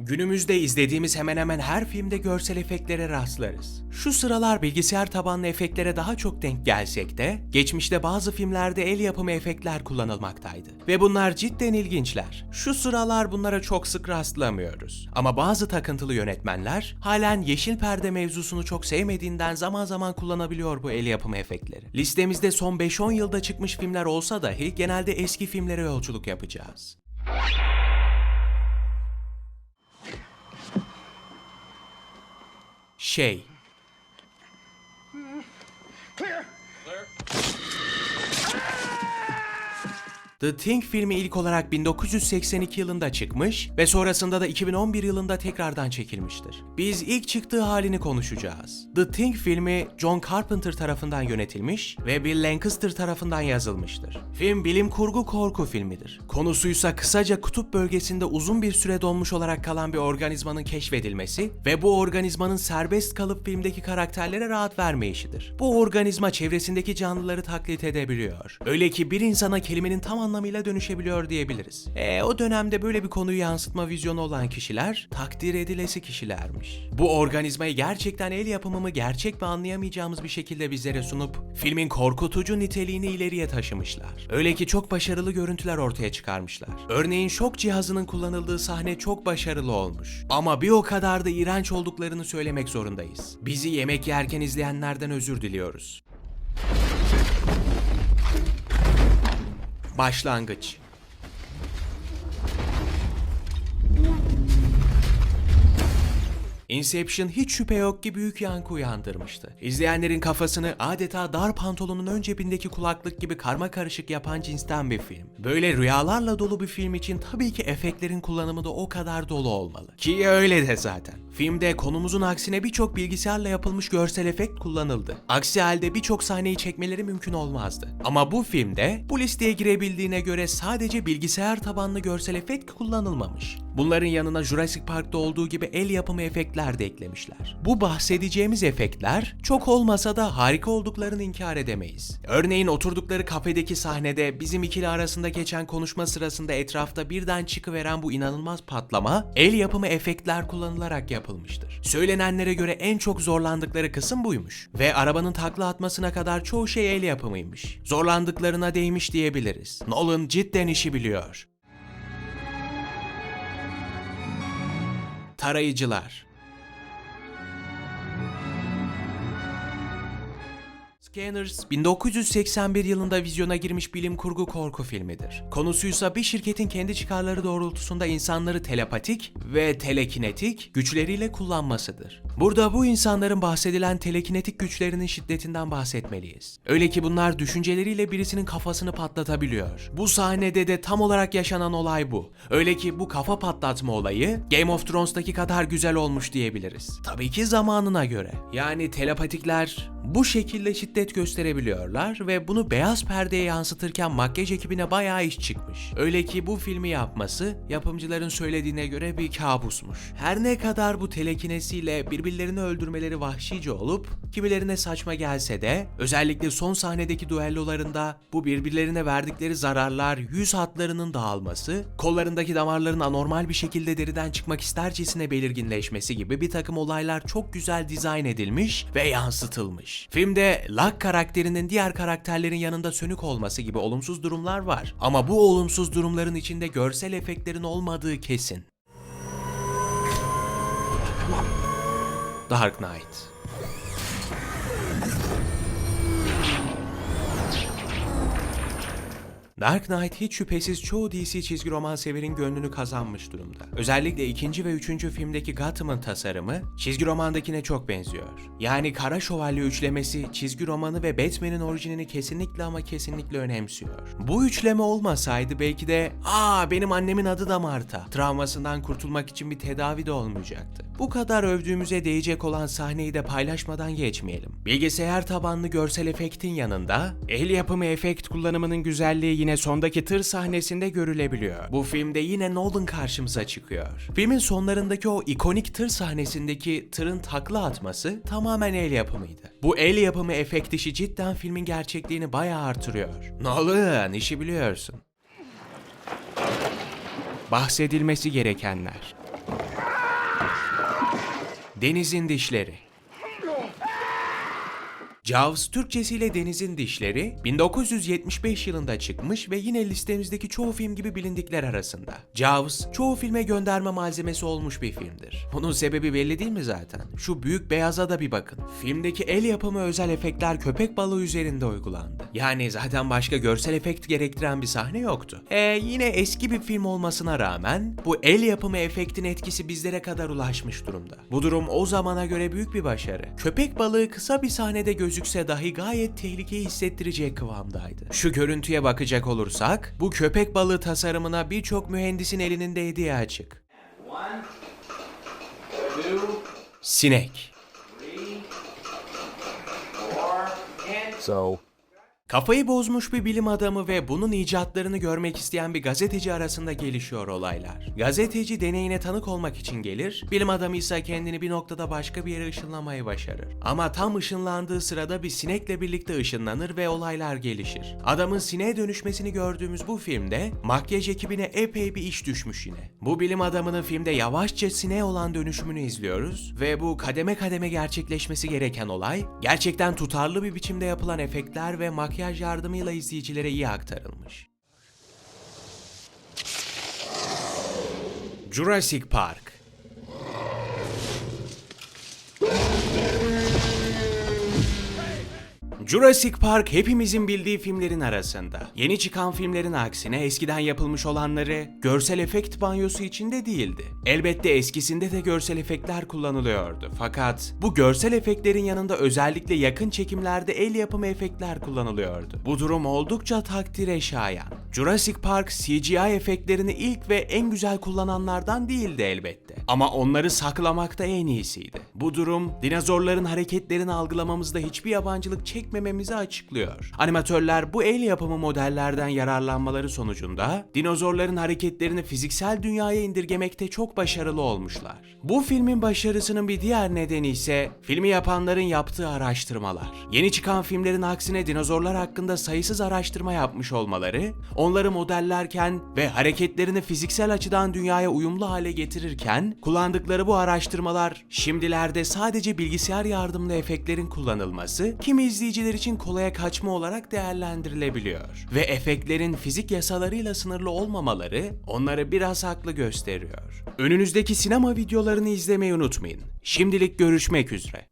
Günümüzde izlediğimiz hemen hemen her filmde görsel efektlere rastlarız. Şu sıralar bilgisayar tabanlı efektlere daha çok denk gelsek de, geçmişte bazı filmlerde el yapımı efektler kullanılmaktaydı. Ve bunlar cidden ilginçler. Şu sıralar bunlara çok sık rastlamıyoruz. Ama bazı takıntılı yönetmenler halen yeşil perde mevzusunu çok sevmediğinden zaman zaman kullanabiliyor bu el yapımı efektleri. Listemizde son 5-10 yılda çıkmış filmler olsa dahi genelde eski filmlere yolculuk yapacağız. Şey, The Thing filmi ilk olarak 1982 yılında çıkmış ve sonrasında da 2011 yılında tekrardan çekilmiştir. Biz ilk çıktığı halini konuşacağız. The Thing filmi John Carpenter tarafından yönetilmiş ve Bill Lancaster tarafından yazılmıştır. Film bilim kurgu korku filmidir. Konusuysa kısaca kutup bölgesinde uzun bir süre donmuş olarak kalan bir organizmanın keşfedilmesi ve bu organizmanın serbest kalıp filmdeki karakterlere rahat vermeyişidir. Bu organizma çevresindeki canlıları taklit edebiliyor. Öyle ki bir insana kelimenin tam anlamıyla dönüşebiliyor diyebiliriz. E o dönemde böyle bir konuyu yansıtma vizyonu olan kişiler takdir edilesi kişilermiş. Bu organizmayı gerçekten el yapımı mı gerçek mi anlayamayacağımız bir şekilde bizlere sunup filmin korkutucu niteliğini ileriye taşımışlar. Öyle ki çok başarılı görüntüler ortaya çıkarmışlar. Örneğin şok cihazının kullanıldığı sahne çok başarılı olmuş. Ama bir o kadar da iğrenç olduklarını söylemek zorundayız. Bizi yemek yerken izleyenlerden özür diliyoruz. Başlangıç Inception hiç şüphe yok ki büyük yankı uyandırmıştı. İzleyenlerin kafasını adeta dar pantolonun ön cebindeki kulaklık gibi karma karışık yapan cinsten bir film. Böyle rüyalarla dolu bir film için tabii ki efektlerin kullanımı da o kadar dolu olmalı. Ki öyle de zaten. Filmde konumuzun aksine birçok bilgisayarla yapılmış görsel efekt kullanıldı. Aksi halde birçok sahneyi çekmeleri mümkün olmazdı. Ama bu filmde bu listeye girebildiğine göre sadece bilgisayar tabanlı görsel efekt kullanılmamış. Bunların yanına Jurassic Park'ta olduğu gibi el yapımı efektler de eklemişler. Bu bahsedeceğimiz efektler çok olmasa da harika olduklarını inkar edemeyiz. Örneğin oturdukları kafedeki sahnede bizim ikili arasında geçen konuşma sırasında etrafta birden çıkıveren bu inanılmaz patlama el yapımı efektler kullanılarak yapılmıştır. Söylenenlere göre en çok zorlandıkları kısım buymuş. Ve arabanın takla atmasına kadar çoğu şey el yapımıymış. Zorlandıklarına değmiş diyebiliriz. Nolan cidden işi biliyor. Tarayıcılar Scanners 1981 yılında vizyona girmiş bilim kurgu korku filmidir. Konusuysa bir şirketin kendi çıkarları doğrultusunda insanları telepatik ve telekinetik güçleriyle kullanmasıdır. Burada bu insanların bahsedilen telekinetik güçlerinin şiddetinden bahsetmeliyiz. Öyle ki bunlar düşünceleriyle birisinin kafasını patlatabiliyor. Bu sahnede de tam olarak yaşanan olay bu. Öyle ki bu kafa patlatma olayı Game of Thrones'taki kadar güzel olmuş diyebiliriz. Tabii ki zamanına göre. Yani telepatikler bu şekilde şiddet gösterebiliyorlar ve bunu beyaz perdeye yansıtırken makyaj ekibine bayağı iş çıkmış. Öyle ki bu filmi yapması yapımcıların söylediğine göre bir kabusmuş. Her ne kadar bu telekinesiyle birbirlerini öldürmeleri vahşice olup kimilerine saçma gelse de özellikle son sahnedeki düellolarında bu birbirlerine verdikleri zararlar yüz hatlarının dağılması, kollarındaki damarların anormal bir şekilde deriden çıkmak istercesine belirginleşmesi gibi bir takım olaylar çok güzel dizayn edilmiş ve yansıtılmış. Filmde Locke karakterinin diğer karakterlerin yanında sönük olması gibi olumsuz durumlar var. Ama bu olumsuz durumların içinde görsel efektlerin olmadığı kesin. Dark Knight Dark Knight hiç şüphesiz çoğu DC çizgi roman severin gönlünü kazanmış durumda. Özellikle ikinci ve üçüncü filmdeki Gotham'ın tasarımı çizgi romandakine çok benziyor. Yani Kara Şövalye üçlemesi çizgi romanı ve Batman'in orijinini kesinlikle ama kesinlikle önemsiyor. Bu üçleme olmasaydı belki de ''Aa benim annemin adı da Marta'' travmasından kurtulmak için bir tedavi de olmayacaktı. Bu kadar övdüğümüze değecek olan sahneyi de paylaşmadan geçmeyelim. Bilgisayar tabanlı görsel efektin yanında el yapımı efekt kullanımının güzelliği yine sondaki tır sahnesinde görülebiliyor. Bu filmde yine Nolan karşımıza çıkıyor. Filmin sonlarındaki o ikonik tır sahnesindeki tırın takla atması tamamen el yapımıydı. Bu el yapımı efekt işi cidden filmin gerçekliğini bayağı artırıyor. Nolan işi biliyorsun. Bahsedilmesi gerekenler. Denizin Dişleri Jaws Türkçesiyle Denizin Dişleri 1975 yılında çıkmış ve yine listemizdeki çoğu film gibi bilindikler arasında. Jaws çoğu filme gönderme malzemesi olmuş bir filmdir. Bunun sebebi belli değil mi zaten? Şu büyük beyaza da bir bakın. Filmdeki el yapımı özel efektler köpek balığı üzerinde uygulandı. Yani zaten başka görsel efekt gerektiren bir sahne yoktu. E yine eski bir film olmasına rağmen bu el yapımı efektin etkisi bizlere kadar ulaşmış durumda. Bu durum o zamana göre büyük bir başarı. Köpek balığı kısa bir sahnede gözükse dahi gayet tehlikeyi hissettirecek kıvamdaydı. Şu görüntüye bakacak olursak, bu köpek balığı tasarımına birçok mühendisin elinin değdiği açık. One, two, Sinek. So, Kafayı bozmuş bir bilim adamı ve bunun icatlarını görmek isteyen bir gazeteci arasında gelişiyor olaylar. Gazeteci deneyine tanık olmak için gelir, bilim adamı ise kendini bir noktada başka bir yere ışınlamayı başarır. Ama tam ışınlandığı sırada bir sinekle birlikte ışınlanır ve olaylar gelişir. Adamın sineğe dönüşmesini gördüğümüz bu filmde makyaj ekibine epey bir iş düşmüş yine. Bu bilim adamının filmde yavaşça sineğe olan dönüşümünü izliyoruz ve bu kademe kademe gerçekleşmesi gereken olay gerçekten tutarlı bir biçimde yapılan efektler ve makyaj yardımıyla izleyicilere iyi aktarılmış. Jurassic Park Jurassic Park hepimizin bildiği filmlerin arasında. Yeni çıkan filmlerin aksine eskiden yapılmış olanları görsel efekt banyosu içinde değildi. Elbette eskisinde de görsel efektler kullanılıyordu. Fakat bu görsel efektlerin yanında özellikle yakın çekimlerde el yapımı efektler kullanılıyordu. Bu durum oldukça takdire şayan. Jurassic Park CGI efektlerini ilk ve en güzel kullananlardan değildi elbette. Ama onları saklamakta en iyisiydi. Bu durum dinozorların hareketlerini algılamamızda hiçbir yabancılık çekmememizi açıklıyor. Animatörler bu el yapımı modellerden yararlanmaları sonucunda dinozorların hareketlerini fiziksel dünyaya indirgemekte çok başarılı olmuşlar. Bu filmin başarısının bir diğer nedeni ise filmi yapanların yaptığı araştırmalar. Yeni çıkan filmlerin aksine dinozorlar hakkında sayısız araştırma yapmış olmaları, onları modellerken ve hareketlerini fiziksel açıdan dünyaya uyumlu hale getirirken kullandıkları bu araştırmalar şimdilerde sadece bilgisayar yardımlı efektlerin kullanılması kimi izleyiciler için kolaya kaçma olarak değerlendirilebiliyor. Ve efektlerin fizik yasalarıyla sınırlı olmamaları onları biraz haklı gösteriyor. Önünüzdeki sinema videolarını izlemeyi unutmayın. Şimdilik görüşmek üzere.